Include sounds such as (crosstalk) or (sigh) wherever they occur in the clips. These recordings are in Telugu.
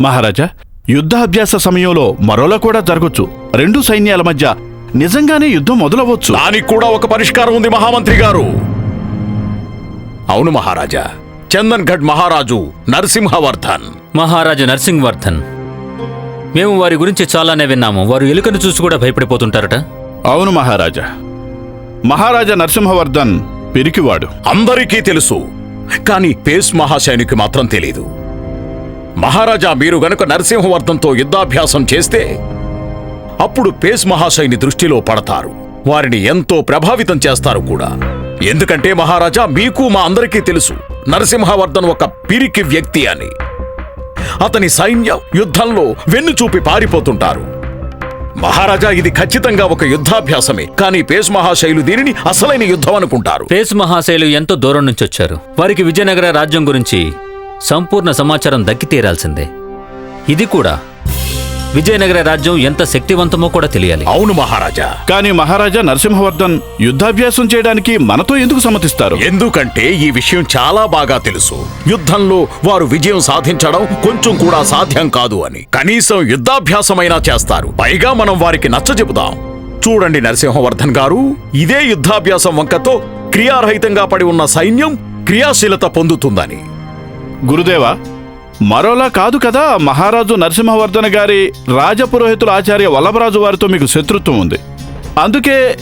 మహారాజా యుద్ధ అభ్యాస సమయంలో మరోలా కూడా జరగొచ్చు. రెండు సైన్యాల మధ్య నిజంగానే యుద్ధం మొదలవచ్చు దానికి కూడా ఒక పరిష్కారం ఉంది మహామంత్రి గారు. అవును మహారాజా చందన్ గఢ్ మహారాజు నరసింహవర్ధన్. మహారాజు నరసింహవర్ధన్ మేము వారి గురించి చాలానే విన్నాము. వారు ఎలుకను చూసి కూడా భయపడిపోతుంటారట. అవును మహారాజా మహారాజా నరసింహవర్ధన్ పిరికివాడు. అందరికీ తెలుసు కానీ పేస్ మహాశయునికి మాత్రం తెలీదు. మహారాజా మీరు గనుక నరసింహవర్ధన్తో యుద్ధాభ్యాసం చేస్తే అప్పుడు పేస్ మహాశయుని దృష్టిలో పడతారు. వారిని ఎంతో ప్రభావితం చేస్తారు కూడా. ఎందుకంటే మహారాజా మీకు మా అందరికీ తెలుసు నరసింహవర్ధన్ ఒక పిరికి వ్యక్తి అని. అతని సైన్యం యుద్ధంలో వెన్ను చూపి పారిపోతుంటారు. మహారాజా ఇది ఖచ్చితంగా ఒక యుద్ధాభ్యాసమే కానీ పేస్ మహాశైలు దీనిని అసలైన యుద్ధం అనుకుంటారు. పేస్ మహాశైలు ఎంతో దూరం నుంచి వచ్చారు? వారికి విజయనగర రాజ్యం గురించి సంపూర్ణ సమాచారం దక్కి తీరాల్సిందే. ఇది కూడా విజయనగర రాజ్యం ఎంత శక్తివంతమో కూడా తెలియాలి. అవును మహారాజా. కానీ మహారాజా నరసింహవర్ధన్ యుద్ధాభ్యాసం చేయడానికి మనతో ఎందుకు సమ్మతిస్తారు? ఎందుకంటే ఈ విషయం చాలా బాగా తెలుసు. యుద్ధంలో వారు విజయం సాధించడం కొంచెం కూడా సాధ్యం కాదు అని. కనీసం యుద్ధాభ్యాసమైనా చేస్తారు. పైగా మనం వారికి నచ్చజెపుదాం చూడండి నరసింహవర్ధన్ గారు ఇదే యుద్ధాభ్యాసం వంకతో క్రియారహితంగా పడి ఉన్న సైన్యం క్రియాశీలత పొందుతుందని. గురుదేవా మరోలా కాదు కదా మహారాజు నరసింహవర్ధన గారి రాజపురోహితుల ఆచార్య వల్లభరాజు వారితో మీకు శత్రుత్వం ఉంది. అందుకే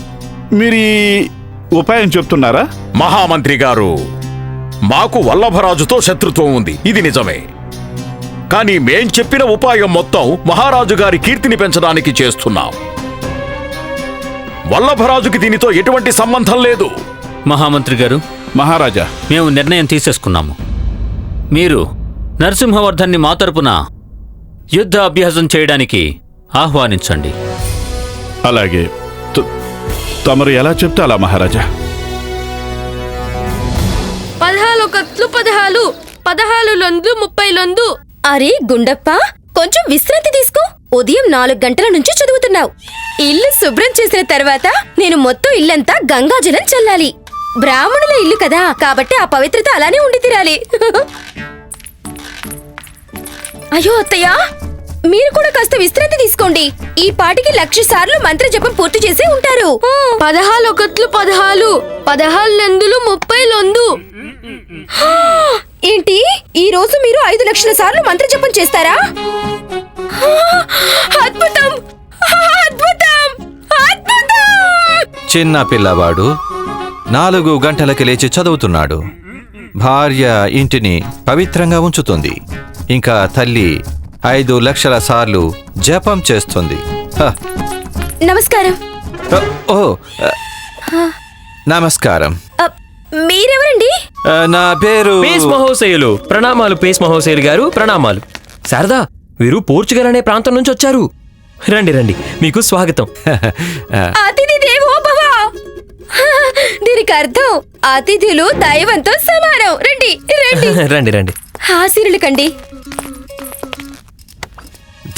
మీరు ఈ ఉపాయం చెప్తున్నారా? మహామంత్రి గారు మాకు వల్లభరాజుతో శత్రుత్వం ఉంది. ఇది నిజమే. కానీ మేం చెప్పిన ఉపాయం మొత్తం మహారాజు గారి కీర్తిని పెంచడానికి చేస్తున్నాం. వల్లభరాజుకి దీనితో ఎటువంటి సంబంధం లేదు. మహామంత్రి గారు మహారాజా. మేము నిర్ణయం తీసేసుకున్నాము. మీరు నరసింహవర్ధన్ని మా తరపున యుద్ధ అభ్యాసం చేయడానికి ఆహ్వానించండి. అలాగే. తమరు ఎలా చెప్తే అలా మహారాజా. పదహాలు కట్లు పదహాలు పదహాలు లొందు ముప్పై లొందు. అరే గుండప్ప కొంచెం విశ్రాంతి తీసుకో. ఉదయం నాలుగు గంటల నుంచి చదువుతున్నావు. ఇల్లు శుభ్రం చేసిన తర్వాత నేను మొత్తం ఇల్లంతా గంగాజలం చల్లాలి. బ్రాహ్మణుల ఇల్లు కదా కాబట్టి ఆ పవిత్రత అలానే ఉండి తీరాలి. (laughs) అయ్యో అత్తయ్య మీరు కూడా కాస్త విశ్రాంతి తీసుకోండి. ఈ పాటికి లక్ష సార్లు మంత్ర జపం పూర్తి చేసి ఉంటారు. పదహాలు కట్లు పదహాలు పదహాలు లెందులు ముప్పై లొందు ఏంటి ఈ రోజు మీరు ఐదు లక్షల సార్లు మంత్ర జపం చేస్తారా అద్భుతం! అద్భుతం! అద్భుతం! చిన్న పిల్లవాడు నాలుగు గంటలకి లేచి చదువుతున్నాడు. భార్య ఇంటిని పవిత్రంగా ఉంచుతుంది. ఇంకా తల్లి ఐదు లక్షల సార్లు జపం చేస్తుంది. హ, నమస్కారం. ఓ, నమస్కారం. మీరెవరండి? నా పేరు పేస్ మహోశయులు. ప్రణామాలు పేస్ మహోశయులు గారు ప్రణామాలు. శారదా వీరు పోర్చుగల్ అనే ప్రాంతం నుంచి వచ్చారు. రండి రండి. మీకు స్వాగతం. అతిథి దేవో భవ దీనికి అర్థం అతిథులు దైవంతో సమానం. రండి రండి. (laughs) రండి రండి. కండి.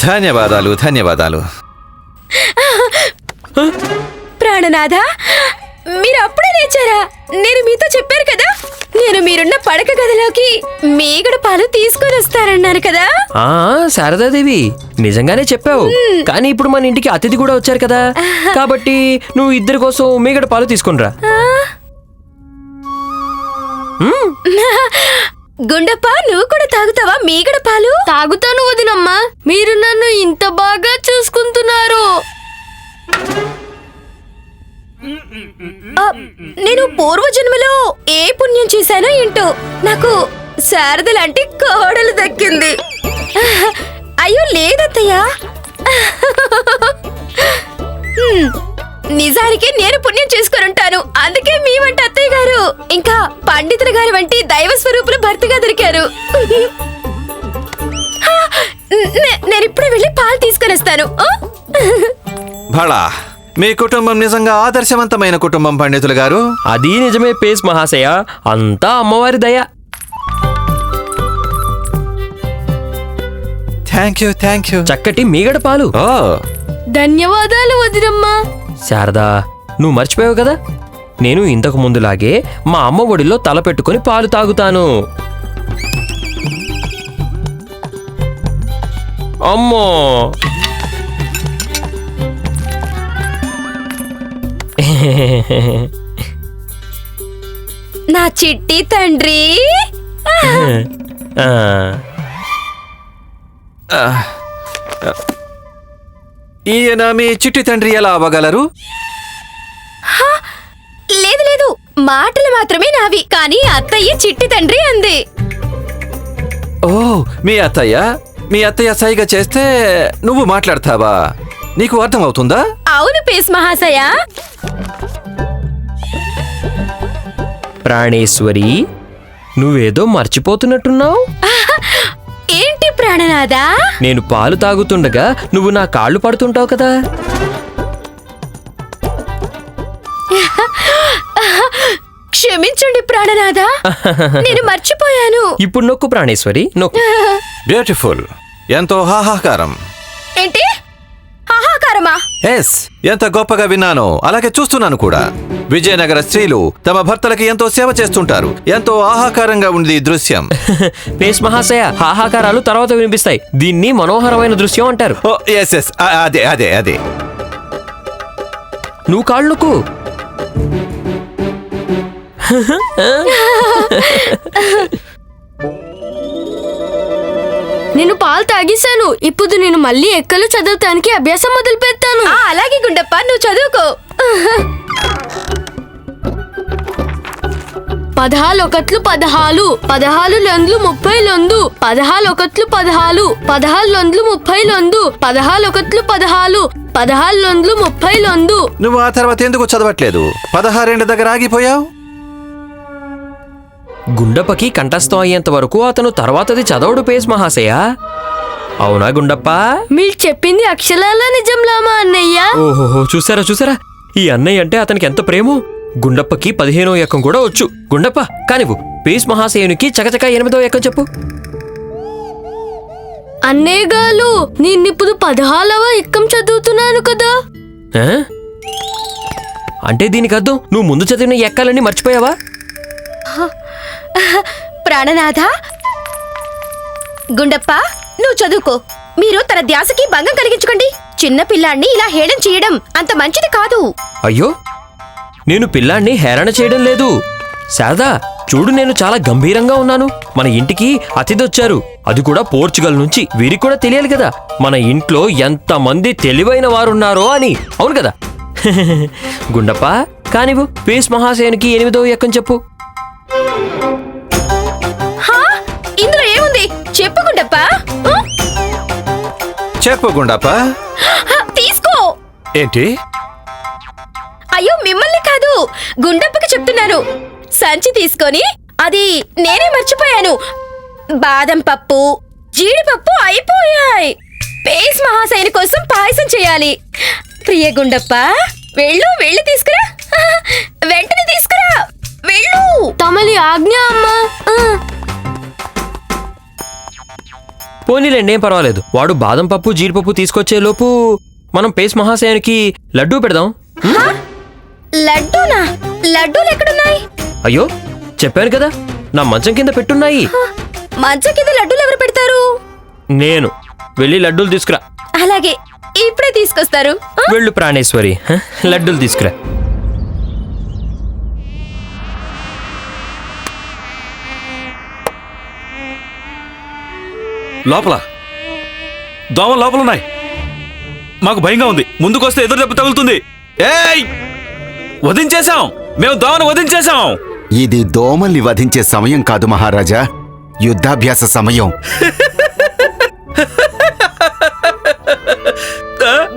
ధన్యవాదాలు ధన్యవాదాలు. ప్రాణనాథ మీరు అప్పుడే లేచారా? నేను మీతో చెప్పాను కదా నేను మీరున్న పడక గదిలోకి మీగడ పాలు తీసుకొని వస్తారన్నాను కదా. ఆ శారదాదేవి నిజంగానే చెప్పావు. కానీ ఇప్పుడు మన ఇంటికి అతిథి కూడా వచ్చారు కదా. కాబట్టి నువ్వు ఇద్దరి కోసం మీగడ పాలు తీసుకునిరా గుండప్ప నువ్వు కూడా తాగుతావా మీగడ పాలు? తాగుతాను వదినమ్మా. మీరు నన్ను ఇంత బాగా చూసుకుంటున్నారు. నేను పూర్వజన్మలో ఏ పుణ్యం చేశానో ఏంటో నాకు శారద లాంటి కోడలు దక్కింది. అయ్యో లేదత్తయ్యా. నిజానికి నేను పుణ్యం చేసుకొని ఉంటాను. అందుకే మీ వంటి అత్తయ్య గారు ఇంకా పండితుల గారి వంటి దైవ స్వరూపులు భర్తగా దొరికారు. నేను ఇప్పుడే వెళ్ళి పాలు తీసుకొని వస్తాను? భళా మీ కుటుంబం నిజంగా ఆదర్శవంతమైన కుటుంబం పండితులు గారు. అది నిజమే పేస్ మహాశయ. అంతా అమ్మవారి దయ. థ్యాంక్ యూ థ్యాంక్ యూ చక్కటి మీగడ పాలు. ధన్యవాదాలు వదినమ్మా. శారదా నువ్వు మర్చిపోయావు కదా? నేను ఇంతకు ముందులాగే మా అమ్మ ఒడిలో తల పెట్టుకొని పాలు తాగుతాను. అమ్మో! నా చిట్టి తండ్రి. (laughs) ఆ, ఈయన మీ చిట్టి తండ్రి ఎలా అవ్వగలరు? లేదు లేదు. మాటలు మాత్రమే నావి. కానీ అత్తయ్య చిట్టి తండ్రి అంది. ఓ మీ అత్తయ్య? మీ అత్తయ్య సైగ చేస్తే నువ్వు మాట్లాడతావా? నీకు అర్థమవుతుందా? అవును పేస్ మహాశయ. ప్రాణేశ్వరి నువ్వేదో మర్చిపోతున్నట్టున్నావు? ప్రాణనాదా నేను పాలు తాగుతుండగా నువ్వు నా కాళ్ళు పడుతుంటావు కదా. క్షమించండి ప్రాణనాదా నేను మర్చిపోయాను. ఇప్పుడు నొక్కు ప్రాణేశ్వరి నొక్కు. (laughs) బ్యూటిఫుల్ ఎంతో హాహాకారం. ఏంటి? హాహాకారమా ఎస్ ఎంత గొప్పగా విన్నానో. అలాగే చూస్తున్నాను కూడా. విజయనగర స్త్రీలు తమ భర్తలకి ఎంతో సేవ చేస్తుంటారు. ఎంతో ఆహాకారంగా ఉంది ఈ దృశ్యం. (laughs) పేస్ మహాశయ హాహాకారాలు తర్వాత వినిపిస్తాయి. దీన్ని మనోహరమైన దృశ్యం అంటారు. ఓ ఎస్ ఎస్ అదే అదే అదే. నువ్వు కాళ్ళు నొక్కు (laughs) (laughs) నేను పాలు తాగేశాను. ఇప్పుడు నేను మళ్ళీ ఎక్కలు చదవటానికి అభ్యాసం మొదలు పెడతాను ఆ, అలాగే గుండప్ప నువ్వు చదువుకో. పదహాలు ఒకట్లు పదహాలు పదహాలు లొండ్లు ముప్పై లొందు పదహాలు ఒకట్లు పదహాలు పదహాలు లొండ్లు ముప్పై లొందు పదహాలు ఒకట్లు పదహాలు పదహాలు లొండ్లు ముప్పై లొందు నువ్వు ఆ తర్వాత ఎందుకు చదవట్లేదు? పదహారేండ్ల దగ్గర ఆగిపోయావు? గుండప్పకి కంఠస్థం అయ్యేంత వరకు అతను తర్వాతది చదవడు పేస్ మహాశయ. అవునా గుండప్ప? మీరు చెప్పింది అక్షరాల నిజంలామా అన్నయ్య? ఓహోహో చూసారా చూసారా? ఈ అన్నయ్య అంటే అతనికి ఎంత ప్రేమో? గుండప్పకి పదిహేనో ఎక్కం కూడా వచ్చు. గుండప్ప కానివ్వు. పేస్ మహాశయునికి చకచక ఎనిమిదో ఎక్కం చెప్పు. అన్నయ్య గారు నేనిప్పుడు పదహాలవ ఎక్కం చదువుతున్నాను కదా? ఆ? అంటే దీనికి అర్థం నువ్వు ముందు చదివిన ఎక్కాలన్నీ మర్చిపోయావా? ప్రాణనాథ? గుండప్ప నువ్వు చదువుకో. మీరు తన ధ్యాసకి భంగం కలిగించుకోండి. చిన్న పిల్లాన్ని ఇలా హేళన చేయడం అంత మంచిది కాదు. అయ్యో నేను పిల్లాన్ని హేళన చేయడం లేదు. శారదా చూడు నేను చాలా గంభీరంగా ఉన్నాను. మన ఇంటికి అతిథొచ్చారు. అది కూడా పోర్చుగల్ నుంచి. వీరికి కూడా తెలియాలి కదా మన ఇంట్లో ఎంతమంది తెలివైన వారున్నారో అని. అవును కదా? (laughs) గుండప్ప కానివ్వు పేస్ మహాశయునికి ఎనిమిదో ఎక్కని చెప్పు. ఇందులో ఏముంది? చెప్పు గుండప్ప ఆ? చెప్పు గుండప్ప హ, తీసుకో! ఏంటి? అయ్యో మిమ్మల్ని కాదు గుండప్పకి చెప్తున్నాను సంచి తీసుకొని అది నేనే మర్చిపోయాను. బాదం పప్పు జీడిపప్పు అయిపోయాయి. పేస్ మహాశయని కోసం పాయసం చేయాలి. ప్రియ గుండప్ప వెళ్ళు వెళ్ళి తీసుకురా. వెంటనే తీసుకురా. వెళ్ళు. తమలి ఆజ్ఞ అమ్మా. పోనీలేండి ఏం పర్వాలేదు. వాడు బాదం పప్పు జీడిపప్పు తీసుకొచ్చే లోపు మనం పేస్ మహాశయానికి లడ్డూ పెడదాం? లడ్డూనా? లడ్డూలు ఎక్కడున్నాయి? అయ్యో చెప్పాను కదా నా మంచం కింద పెట్టున్నాయి. మంచం కింద లడ్డూలు ఎవరు పెడతారు? నేను. వెళ్ళి లడ్డూలు తీసుకురా. అలాగే ఇప్పుడే తీసుకొస్తారు? వెళ్ళు ప్రాణేశ్వరి? లడ్డూలు తీసుకురా. లోపల. దోమ లోపల ఉన్నాయి మాకు భయంగా ఉంది. ముందుకొస్తే ఎదురు దెబ్బ తగులుతుంది. ఏయ్! వధించేశాం. మేము దోమను వధించేశాం. ఇది దోమల్ని వధించే సమయం కాదు మహారాజా. యుద్ధాభ్యాస సమయం.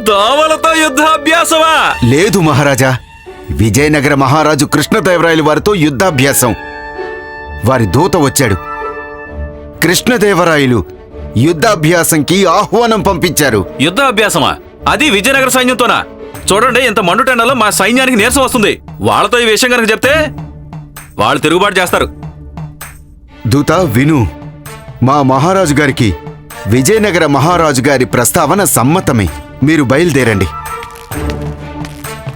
దోమలతో యుద్ధాభ్యాసమా? లేదు మహారాజా. విజయనగర మహారాజు కృష్ణదేవరాయలు వారితో యుద్ధాభ్యాసం. వారి దూత వచ్చాడు. కృష్ణదేవరాయలు యుద్ధాభ్యాసంకి ఆహ్వానం పంపించారు. యుద్ధాభ్యాసమా? అది విజయనగర సైన్యంతోనా? చూడండి ఇంత మండుటెండలో మా సైన్యానికి నీరసం వస్తుంది. వాళ్ళతో ఈ విషయం కనుక చెప్తే వాళ్ళు తిరుగుబాటు చేస్తారు. దూత విను. మా మహారాజు గారికి విజయనగర మహారాజు గారి ప్రస్తావన సమ్మతమే. మీరు బయలుదేరండి.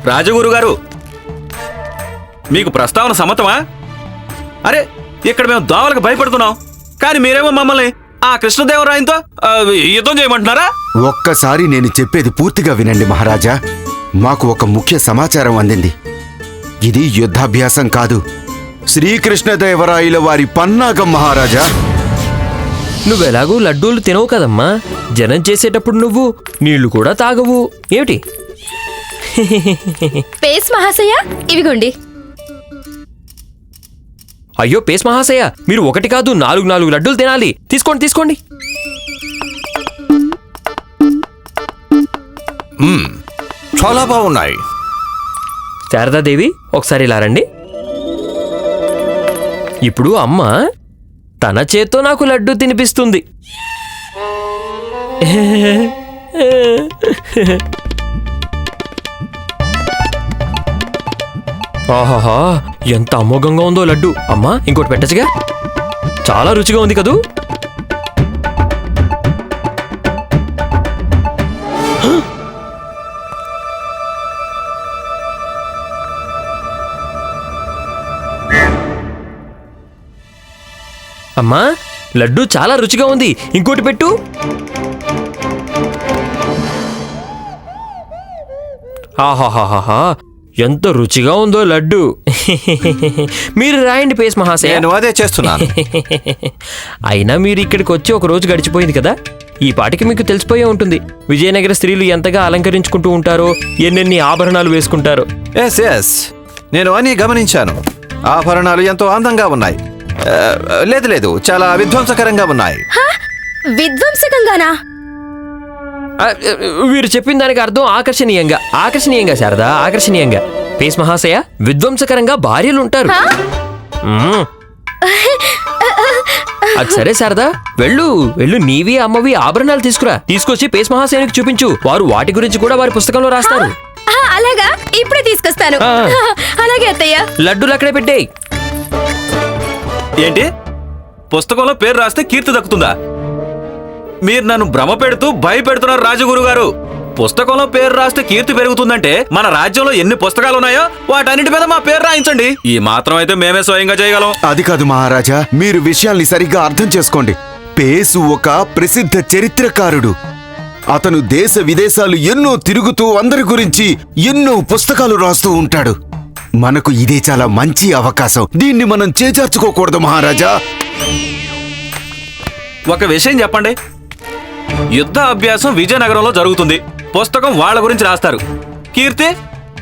రాజగురు గారు మీకు ప్రస్తావన సమ్మతమా? అరే ఇక్కడ మేము దోమలకు భయపడుతున్నాం. కానీ మీరేమో మమ్మల్ని ఆ కృష్ణదేవరాయంతో యుద్ధం చేయమంటున్నారా? ఒక్కసారి నేను చెప్పేది పూర్తిగా వినండి మహారాజా. మాకు ఒక ముఖ్య సమాచారం అందింది. ఇది యుద్ధాభ్యాసం కాదు. శ్రీకృష్ణదేవరాయల వారి పన్నాగం మహారాజా. నువ్వెలాగూ లడ్డూలు తినవు కదమ్మా. జనం చేసేటప్పుడు నువ్వు నీళ్ళు కూడా తాగవు. ఏమిటి? పేస్ మహాశయ ఇవిగోండి. అయ్యో పేస్ మహాశయ మీరు ఒకటి కాదు నాలుగు నాలుగు లడ్డూలు తినాలి. తీసుకోండి తీసుకోండి. చాలా బాగున్నాయి. శారదాదేవి ఒకసారి ఇలా రండి. ఇప్పుడు అమ్మ తన చేత్తో నాకు లడ్డు తినిపిస్తుంది. (laughs) ఆహాహా ఎంత అమోఘంగా ఉందో లడ్డు. అమ్మా ఇంకోటి పెట్టచ్చుగా. చాలా రుచిగా ఉంది కదూ. అమ్మా లడ్డు చాలా రుచిగా ఉంది. ఇంకోటి పెట్టు. ఆహాహాహాహా ఎంత రుచిగా ఉందో లడ్డు. మీరు రాయండి పేస్ మహాశయ. నేను అదే చేస్తున్నాను. అయినా మీరు ఇక్కడికి వచ్చి ఒక రోజు గడిచిపోయింది కదా? ఈ పాటికి మీకు తెలిసిపోయే ఉంటుంది. విజయనగర స్త్రీలు ఎంతగా అలంకరించుకుంటూ ఉంటారో ఎన్నెన్ని ఆభరణాలు వేసుకుంటారో. ఎస్ ఎస్ నేను అని గమనించాను. ఆభరణాలు ఎంతో అందంగా ఉన్నాయి. ఆ, లేదు లేదు. చాలా విధ్వంసకరంగా ఉన్నాయి. విధ్వంసకంగానా? వీరు చెప్పిన దానికి అర్థం ఆకర్షణీయంగా. ఆకర్షణీయంగా శారదా ఆకర్షణీయంగా. పేస్ మహాశయ విధ్వంసకరంగా భార్యలు ఉంటారు. అది సరే శారదా. వెళ్ళు వెళ్ళు నీవి అమ్మవి ఆభరణాలు తీసుకురా. తీసుకొచ్చి పేస్ మహాశయానికి చూపించు. వారు వాటి గురించి కూడా వారి పుస్తకంలో రాస్తారు. అలాగా? ఇప్పుడే తీసుకొస్తాను. అలాగే అత్తయ్య. లడ్డూలు అక్కడే పెట్టేయ్. ఏంటి? పుస్తకంలో పేరు రాస్తే కీర్తి దక్కుతుందా? మీరు నన్ను భ్రమ పెడుతూ భయపెడుతున్నారు రాజగురు గారు. పుస్తకంలో పేరు రాస్తే కీర్తి పెరుగుతుందంటే మన రాజ్యంలో ఎన్ని పుస్తకాలు ఉన్నాయో వాటన్నిటి మీద మా పేరు రాయించండి. ఈ మాత్రం అయితే మేమే స్వయంగా చేయగలం. అది కాదు మహారాజా మీరు విషయాల్ని సరిగ్గా అర్థం చేసుకోండి. పేసు ఒక ప్రసిద్ధ చరిత్రకారుడు. అతను దేశ విదేశాలు ఎన్నో తిరుగుతూ అందరి గురించి ఎన్నో పుస్తకాలు రాస్తూ ఉంటాడు. మనకు ఇదే చాలా మంచి అవకాశం. దీన్ని మనం చేజార్చుకోకూడదు మహారాజా. ఒక విషయం చెప్పండి. యుద్ధ అభ్యాసం విజయనగరంలో జరుగుతుంది. పుస్తకం వాళ్ళ గురించి రాస్తారు. కీర్తి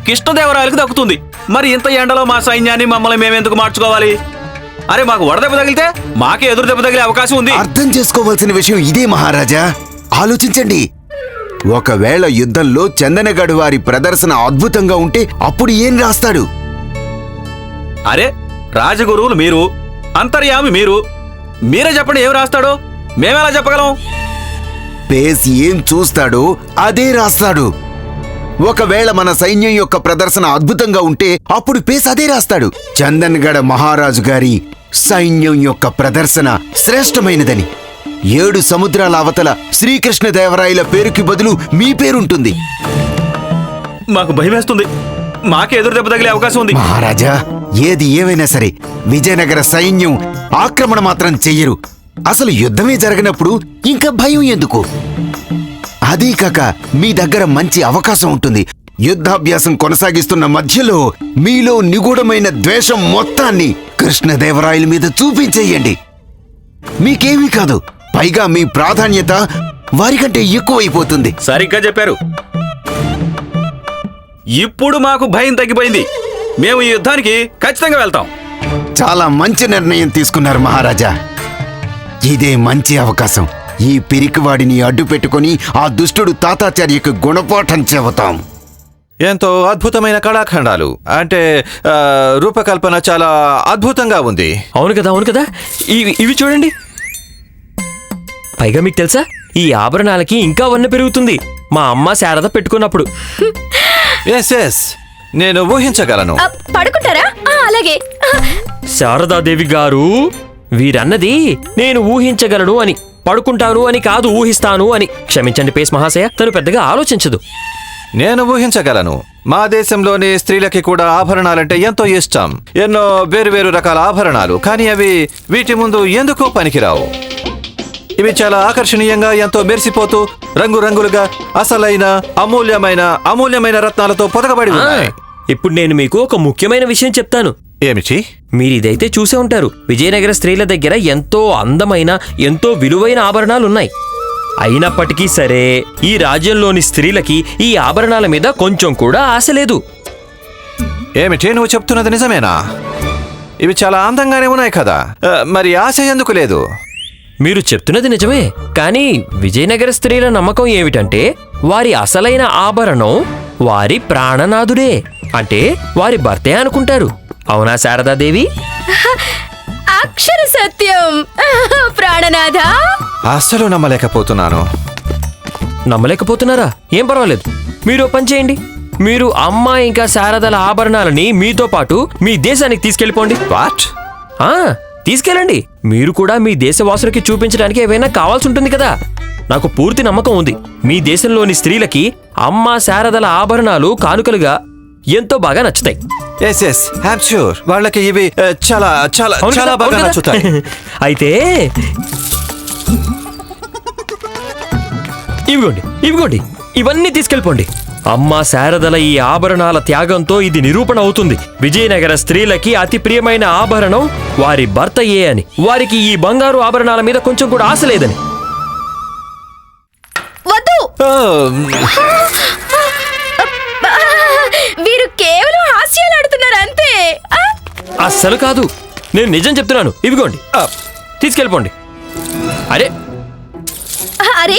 కృష్ణదేవరాయలకు దక్కుతుంది. మరి ఇంత ఎండలో మా సైన్యాన్ని మమ్మల్ని మేమెందుకు మార్చుకోవాలి? అరే మాకు వడదెబ్బ తగిలితే మాకే ఎదురు దెబ్బ తగిలే అవకాశం ఉంది. అర్థం చేసుకోవాల్సిన విషయం ఇదే మహారాజా. ఆలోచించండి. ఒకవేళ యుద్ధంలో చందనగడు వారి ప్రదర్శన అద్భుతంగా ఉంటే అప్పుడు ఏం రాస్తాడు? అరే రాజగురువులు మీరు అంతర్యామి మీరు మీరే చెప్పండి ఏం రాస్తాడో? మేమెలా చెప్పగలం? పేస్ ఏం చూస్తాడో అదే రాస్తాడు. ఒకవేళ మన సైన్యం యొక్క ప్రదర్శన అద్భుతంగా ఉంటే అప్పుడు పేస్ అదే రాస్తాడు. చందన్గఢ మహారాజు గారి సైన్యం యొక్క ప్రదర్శన శ్రేష్టమైనదని. ఏడు సముద్రాల అవతల శ్రీకృష్ణదేవరాయల పేరుకి బదులు మీ పేరుంటుంది. మాకు భయం వేస్తుంది మాకే ఎదురు దెబ్బ తగిలే అవకాశం ఉంది. మహారాజా ఏది ఏమైనా సరే విజయనగర సైన్యం ఆక్రమణ మాత్రం చెయ్యరు. అసలు యుద్ధమే జరగనప్పుడు ఇంకా భయం ఎందుకు? అదీ కాక మీ దగ్గర మంచి అవకాశం ఉంటుంది. యుద్ధాభ్యాసం కొనసాగిస్తున్న మధ్యలో మీలో నిగూఢమైన ద్వేషం మొత్తాన్ని కృష్ణదేవరాయల మీద చూపించేయండి. మీకేమీ కాదు పైగా మీ ప్రాధాన్యత వారికంటే ఎక్కువైపోతుంది. సరిగ్గా చెప్పారు. ఇప్పుడు మాకు భయం తగ్గిపోయింది. మేము ఈ యుద్ధానికి ఖచ్చితంగా వెళ్తాం. చాలా మంచి నిర్ణయం తీసుకున్నారు మహారాజా. ఇదే మంచి అవకాశం. ఈ పిరికివాడిని అడ్డు పెట్టుకుని ఆ దుష్టుడు తాతాచార్యకు గుణపాఠం చెబుతాం. ఎంతో అద్భుతమైన కళాఖండాలు. అంటే రూపకల్పన చాలా అద్భుతంగా ఉంది. అవును కదా అవును కదా. ఇవి ఇవి చూడండి. పైగా మీకు తెలుసా? ఈ ఆభరణాలకి ఇంకా వన్న పెరుగుతుంది. మా అమ్మ శారద పెట్టుకున్నప్పుడు. Yes yes. నేను ఊహించగలను. పడుకుంటారా? అలాగే. శారదాదేవి గారు వీరన్నది నేను ఊహించగలను అని పడుకుంటాను అని కాదు ఊహిస్తాను అని. క్షమించండి పేస్ మహాశయ తను పెద్దగా ఆలోచించదు. నేను ఊహించగలను. మా దేశంలోని స్త్రీలకి కూడా ఆభరణాలంటే ఎంతో ఇష్టం. ఎన్నో వేరు వేరు రకాల ఆభరణాలు. కానీ అవి వీటి ముందు ఎందుకో పనికిరావు. ఇవి చాలా ఆకర్షణీయంగా ఎంతో మెరిసిపోతూ రంగురంగులుగా అసలైన అమూల్యమైన అమూల్యమైన రత్నాలతో పొదగబడి ఉన్నాయి. ఇప్పుడు నేను మీకు ఒక ముఖ్యమైన విషయం చెప్తాను. ఏమిటి? మీరు ఇదైతే చూసే ఉంటారు. విజయనగర స్త్రీల దగ్గర ఎంతో అందమైన ఎంతో విలువైన ఆభరణాలు ఉన్నాయి అయినప్పటికీ సరే ఈ రాజ్యంలోని స్త్రీలకి ఈ ఆభరణాల మీద కొంచెం కూడా ఆశ లేదు. ఏమిటి? నువ్వు చెప్తున్నది నిజమేనా? ఇవి చాలా అందంగానే ఉన్నాయి కదా. మరి ఆశ ఎందుకు లేదు? మీరు చెప్తున్నది నిజమే. కానీ విజయనగర స్త్రీల నమ్మకం ఏమిటంటే వారి అసలైన ఆభరణం వారి ప్రాణనాథుడే. అంటే వారి భర్తే అనుకుంటారు. అవునా శారదాదేవి? అక్షర సత్యం. ప్రాణనాథ. అస్సలు నమ్మలేకపోతున్నాను. నమ్మలేకపోతున్నారా? ఏం పర్వాలేదు. మీరు ఓ పని చేయండి. మీరు అమ్మ ఇంకా శారదల ఆభరణాలని మీతో పాటు మీ దేశానికి తీసుకెళ్ళిపోండి. వాట్? ఆ తీసుకెళ్ళండి. మీరు కూడా మీ దేశవాసులకి చూపించడానికి ఏవైనా కావాల్సి ఉంటుంది కదా. నాకు పూర్తి నమ్మకం ఉంది. మీ దేశంలోని స్త్రీలకి అమ్మ శారదల ఆభరణాలు కానుకలుగా ఎంతో బాగా నచ్చుతాయి. ఎస్ ఎస్ హ్యామ్ ష్యూర్ వాళ్ళకి ఇవి ఆ, చాలా చాలా అవును చాలా కదా, బాగా అవును కదా? నచ్చుతాయి. (laughs) అయితే ఇవిగోండి ఇవిగోండి ఇవన్నీ తీసుకెళ్ళిపోండి. అమ్మ శారదల ఈ ఆభరణాల త్యాగంతో ఇది నిరూపణ అవుతుంది. విజయనగర స్త్రీలకి అతి ప్రియమైన ఆభరణం వారి భర్త ఏ అని. వారికి ఈ బంగారు ఆభరణాల మీద కొంచెం కూడా ఆశ లేదని. వద్దు! వీరు కేవలం హాస్యాలు ఆడుతున్నారు అంతే. అస్సలు కాదు. నేను నిజం చెప్తున్నాను. ఇవిగోండి. తీసుకెళ్ళిపోండి. అరే. అరే.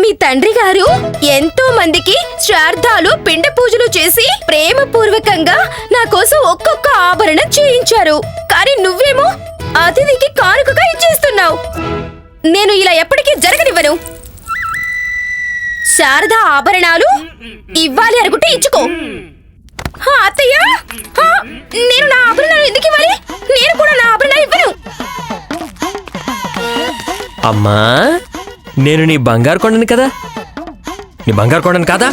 మీ తండ్రి గారు ఎంతో మందికి శ్రార్థాలు పిండ పూజలు చేసి ప్రేమపూర్వకంగా నా కోసం ఒక్కొక్క ఆభరణం చేయించారు. కానీ నువ్వేమో అతిథికి కానుకగా ఇచ్చేస్తున్నావు. నేను ఇలా ఎప్పటికీ జరగనివ్వను. శారదా ఆభరణాలు ఇవ్వాలి అనుకుంటే ఇచ్చుకో. అత్తయ్య? నేను నా ఆభరణాలు ఎందుకు ఇవ్వాలి? నేను కూడా నా ఆభరణాలు ఇవ్వను. అమ్మా నేను నీ బంగారు కొండను కదా? నీ బంగారు కొండను కాదా?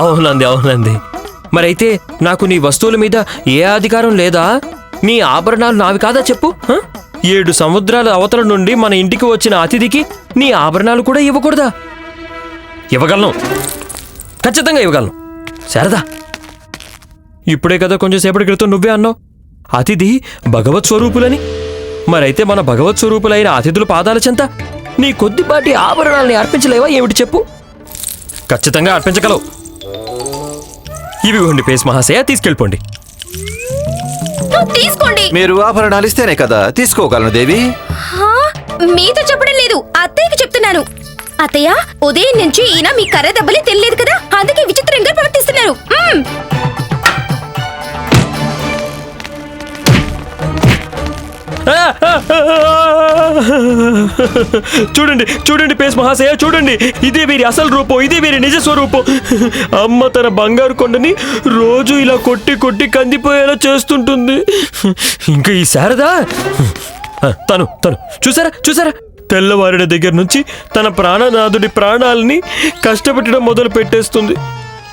అవునంది అవునంది. మరైతే నాకు నీ వస్తువుల మీద ఏ అధికారం లేదా? నీ ఆభరణాలు నావి కాదా చెప్పు ఏడు సముద్రాల అవతల నుండి మన ఇంటికి వచ్చిన అతిథికి నీ ఆభరణాలు కూడా ఇవ్వకూడదా? ఇవ్వగలను. ఖచ్చితంగా ఇవ్వగలను. శారదా. ఇప్పుడే కదా కొంచెం సేపటి క్రితం నువ్వే అన్నావు. అతిథి భగవత్ స్వరూపులని. మరైతే మన భగవత్ స్వరూపులైన అతిథుల పాదాల చెంత నీ కొద్దిపాటి ఆభరణాలని అర్పించలేవా ఏమిటి చెప్పు? ఖచ్చితంగా అర్పించగలవు. ఇవి ఉండి పేస్ మహాశయ తీసుకెళ్ళిపోండి. తీసుకోండి. మీరు ఆభరణాలు ఇస్తేనే కదా తీసుకోగలను దేవి. హా? మీతో చెప్పడం లేదు. అత్తయ్యకి చెప్తున్నాను. అతయ్య ఉదయం నుంచి ఈయన మీ కర్ర దెబ్బలే తెలియదు కదా? అందుకే విచిత్రంగా ప్రవర్తిస్తున్నారు. చూడండి చూడండి పేస్ మహాశయ చూడండి. ఇదే వీరి అసలు రూపం ఇదే వీరి నిజ స్వరూపం. అమ్మ తన బంగారు కొండని రోజు ఇలా కొట్టి కొట్టి కందిపోయేలా చేస్తుంటుంది. ఇంకా ఈ శారదా? తను తను చూసారా చూసారా? తెల్లవారిన దగ్గర నుంచి తన ప్రాణనాథుడి ప్రాణాలని కష్టపెట్టడం మొదలు పెట్టేస్తుంది.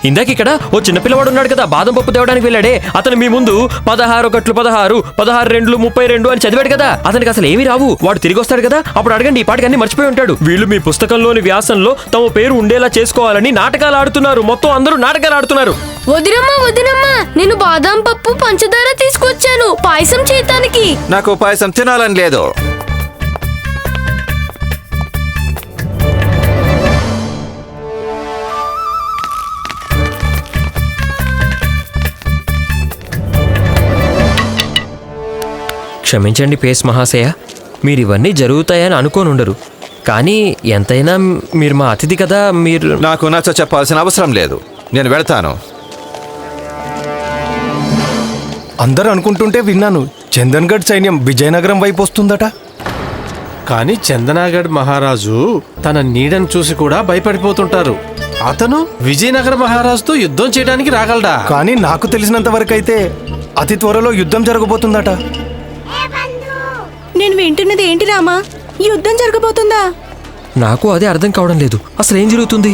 ఇందాక ఇక్కడ ఓ చిన్నపిల్లవాడు ఉన్నాడు కదా బాదం పప్పు తేవడానికి వెళ్ళాడే. అతను మీ ముందు పదహారు ఒకట్లు పదహారు పదహారు రెండు ముప్పై రెండు అని చదివాడు కదా. అతనికి అసలు ఏమీ రావు. వాడు తిరిగి వస్తాడు కదా. అప్పుడు అడగండి ఈ పాటికి అన్ని మర్చిపోయి ఉంటాడు. వీళ్ళు మీ పుస్తకంలోని వ్యాసంలో తమ పేరు ఉండేలా చేసుకోవాలని నాటకాలు ఆడుతున్నారు. మొత్తం అందరూ నాటకాలు ఆడుతున్నారు. వదినమ్మా వదినమ్మా నేను బాదాం పప్పు పంచదార తీసుకొచ్చాను. పాయసం చేయటానికి. నాకు పాయసం తినాలని లేదు. క్షమించండి పేస్ మహాశయ. మీరు ఇవన్నీ జరుగుతాయని అనుకోనుండరు. కానీ ఎంతైనా మీరు మా అతిథి కదా మీరు నాకు నచ్చ చెప్పాల్సిన అవసరం లేదు. నేను వెళ్తాను. అందరూ అనుకుంటుంటే విన్నాను చందన్గఢ్ సైన్యం విజయనగరం వైపు వస్తుందట. కానీ చందనాగఢ్ మహారాజు తన నీడను చూసి కూడా భయపడిపోతుంటారు. అతను విజయనగర మహారాజుతో యుద్ధం చేయడానికి రాగలడా? కానీ నాకు తెలిసినంత వరకు అయితే అతి త్వరలో యుద్ధం జరగబోతుందట. నేను వింటున్నది ఏంటి రామా? యుద్ధం జరగబోతుందా? నాకు అదే అర్థం కావడం లేదు. అసలు ఏం జరుగుతుంది?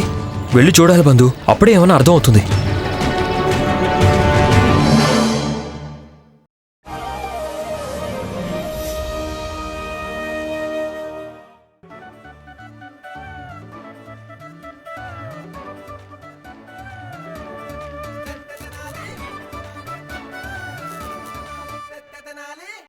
వెళ్ళి చూడాలి బంధు. అప్పుడే ఏమైనా అర్థం అవుతుంది.